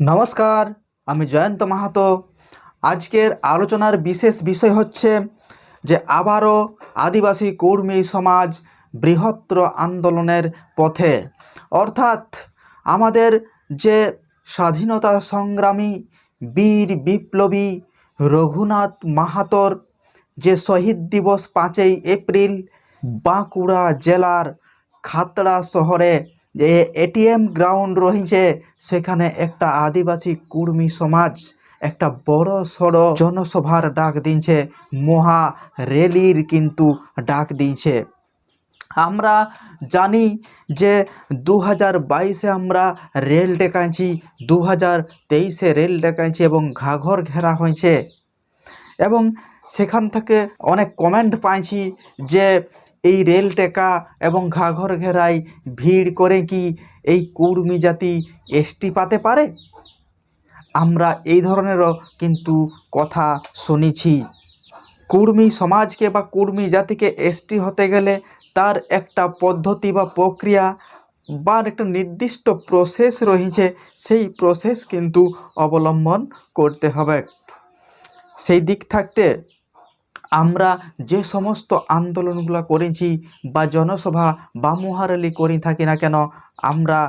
নমস্কার, আমি জয়ন্ত মাহাতো। আজকের আলোচনার বিশেষ বিষয় হচ্ছে যে আবারও আদিবাসী কর্মী সমাজ বৃহত্তর আন্দোলনের পথে। অর্থাৎ আমাদের যে স্বাধীনতা সংগ্রামী বীর বিপ্লবী রঘুনাথ মাহাতোর যে শহীদ দিবস পাঁচই এপ্রিল বাঁকুড়া জেলার খাতড়া শহরে যে এটিএম গ্রাউন্ড রয়েছে সেখানে একটা আদিবাসী কুর্মী সমাজ, একটা বড় সড় জনসভার ডাক দিয়েছে মহা র্যালির কিন্তু ডাক দিয়েছে আমরা জানি যে দু হাজার বাইশে আমরা রেল ডেকাইছি দু হাজার তেইশে রেল ডেকাইছি এবং ঘাঘর ঘেরা হয়েছে এবং সেখান থেকে অনেক কমেন্ট পাইছি যে এই রেল টেকা এবং ঘাঘর ঘেরায় ভিড় করে কি এই কুর্মী জাতি এসটি পাতে পারে? আমরা এই ধরনেরও কিন্তু কথা শুনেছি। কুর্মী সমাজকে বা কুর্মী জাতিকে এসটি হতে গেলে তার একটা পদ্ধতি বা প্রক্রিয়া বা একটা নির্দিষ্ট প্রসেস রয়েছে, সেই প্রসেস কিন্তু অবলম্বন করতে হবে। সেই দিক থাকতে আমরা যে সমস্ত আন্দোলনগুলো করেছি বা জনসভা বা মহারালি করে থাকি না কেন, আমরা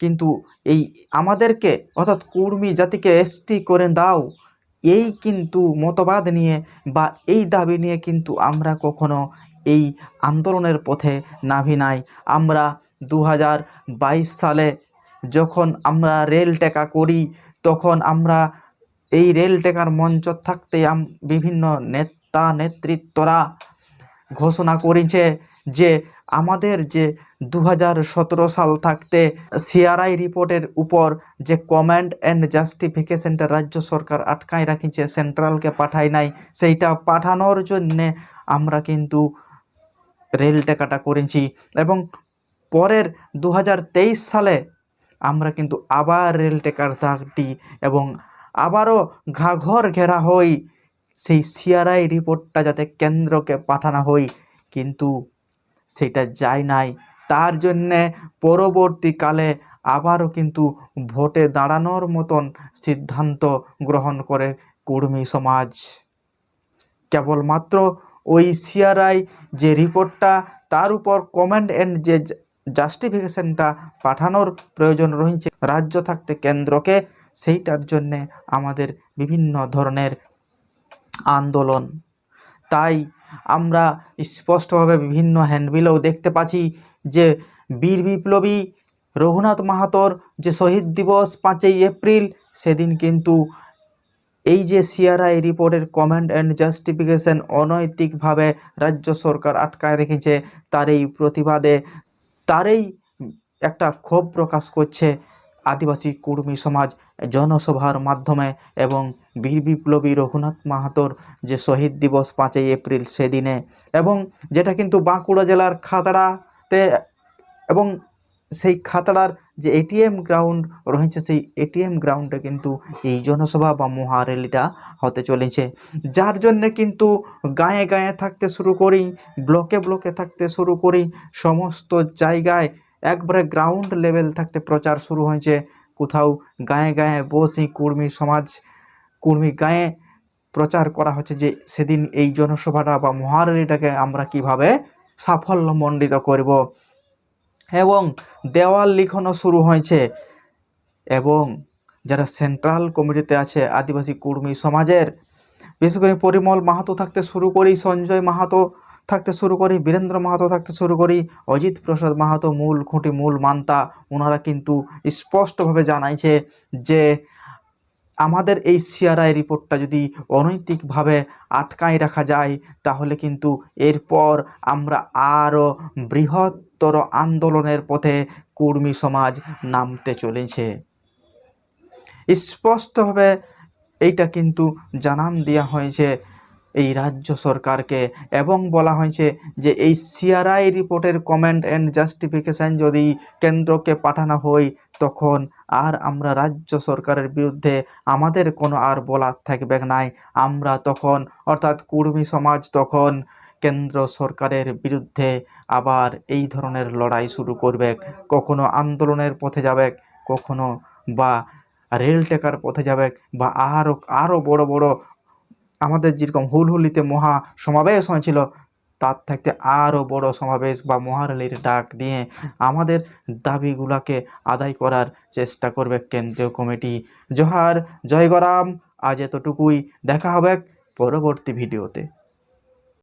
কিন্তু এই আমাদেরকে, অর্থাৎ কুর্মী জাতিকে এসটি করে দাও, এই কিন্তু মতবাদ নিয়ে বা এই দাবি নিয়ে কিন্তু আমরা কখনো এই আন্দোলনের পথে নাভি নাই। আমরা দু হাজার বাইশ সালে যখন আমরা রেল টেকা করি, তখন আমরা এই রেল টেকার মঞ্চ থাকতে বিভিন্ন নেতা নেতৃত্বরা ঘোষণা করেছে যে আমাদের যে দু হাজার সতেরো সাল থাকতে সিআরআই রিপোর্টের উপর যে কমেন্ট অ্যান্ড জাস্টিফিকেশনটা রাজ্য সরকার আটকায় রাখিছে সেন্ট্রালকে পাঠায় নাই, সেইটা পাঠানোর জন্যে আমরা কিন্তু রেল টেকাটা করেছি। এবং পরের দু হাজার তেইশ সালে আমরা কিন্তু আবার রেল টেকার দাগটি এবং আবারও ঘাঘর ঘেরা হই সেই সিআরআই রিপোর্টটা যাতে কেন্দ্রকে পাঠানো হয়, কিন্তু সেটা যায় নাই। তার জন্যে পরবর্তীকালে আবারও কিন্তু ভোটে দাঁড়ানোর মতন সিদ্ধান্ত গ্রহণ করে কুর্মী সমাজ। কেবলমাত্র ওই সিআরআই যে রিপোর্টটা, তার উপর কমেন্ট অ্যান্ড যে জাস্টিফিকেশনটা পাঠানোর প্রয়োজন রয়েছে, রাজ্য থাকতে কেন্দ্রকে, সেইটার জন্যে আমাদের বিভিন্ন ধরনের আন্দোলন। তাই আমরা স্পষ্টভাবে বিভিন্ন হ্যান্ডবিলেও দেখতে পাচ্ছি যে বীর বিপ্লবী রঘুনাথ মাহাতোর যে শহীদ দিবস পাঁচই এপ্রিল, সেদিন কিন্তু এই যে সিআরআই রিপোর্টের কমেন্ট অ্যান্ড জাস্টিফিকেশন অনৈতিকভাবে রাজ্য সরকার আটকায় রেখেছে, তার এই প্রতিবাদে তারই একটা ক্ষোভ প্রকাশ করছে আদিবাসী, কুর্মী সমাজ, জনসভার মাধ্যমে এবং বীর বিপ্লবী রঘুনাথ মাহাতোর যে শহীদ দিবস পাঁচই এপ্রিল সেদিনে এবং যেটা কিন্তু বাঁকুড়া জেলার খাতড়াতে এবং সেই খাতড়ার যে এটিএম গ্রাউন্ড রয়েছে, সেই এটিএম গ্রাউন্ডে কিন্তু এই জনসভা বা মহারেলিটা হতে চলেছে। যার জন্যে কিন্তু গায়ে গায়ে থাকতে শুরু করি, ব্লকে ব্লকে থাকতে শুরু করি, সমস্ত জায়গায় একবারে গ্রাউন্ড লেভেল থাকতে প্রচার শুরু হয়েছে। কোথাও গায়ে গায়ে বসে কুর্মী সমাজ, কুর্মী গায়ে প্রচার করা হচ্ছে যে সেদিন এই জনসভাটা বা মহারালিটাকে আমরা কীভাবে সাফল্যমণ্ডিত করব। এবং দেওয়াল লিখনও শুরু হয়েছে। এবং যারা সেন্ট্রাল কমিটিতে আছে, আদিবাসী কুর্মী সমাজের, বিশেষ করে পরিমল মাহাতো থাকতে শুরু করি সঞ্জয় মাহাতো থাকতে শুরু করি, বীরেন্দ্র মাহাতো থাকতে শুরু করি, অজিত প্রসাদ মাহাতো মূল খুঁটি, মূল মান্তা ওনারা কিন্তু স্পষ্টভাবে জানাইছে যে আমাদের এই সিআরআই রিপোর্টটা যদি অনৈতিকভাবে আটকায় রাখা যায়, তাহলে কিন্তু এরপর আমরা আরও বৃহত্তর আন্দোলনের পথে কুর্মী সমাজ নামতে চলেছে। স্পষ্টভাবে এইটা কিন্তু জানান দেওয়া হয়েছে এই রাজ্য সরকারকে এবং বলা হয়েছে যে এই সিআরআই রিপোর্টের কমেন্ট অ্যান্ড জাস্টিফিকেশান যদি কেন্দ্রকে পাঠানো হয়, তখন আর আমরা রাজ্য সরকারের বিরুদ্ধে আমাদের কোনো আর বলার থাকবে নাই। আমরা তখন, অর্থাৎ কুর্মী সমাজ তখন কেন্দ্র সরকারের বিরুদ্ধে আবার এই ধরনের লড়াই শুরু করবে। কখনো আন্দোলনের পথে যাবে, কখনো বা রেল টেকার পথে যাবে বা আরও আরও বড় বড় আমাদের যেরকম হুলহুলিতে মহা সমাবেশ হয়েছিল, তার থাকতে আরও বড় সমাবেশ বা মহারালির ডাক দিয়ে আমাদের দাবিগুলাকে আদায় করার চেষ্টা করবে কেন্দ্রীয় কমিটি। জোহার জয়গরাম আজ এতটুকুই। দেখা হবে পরবর্তী ভিডিওতে।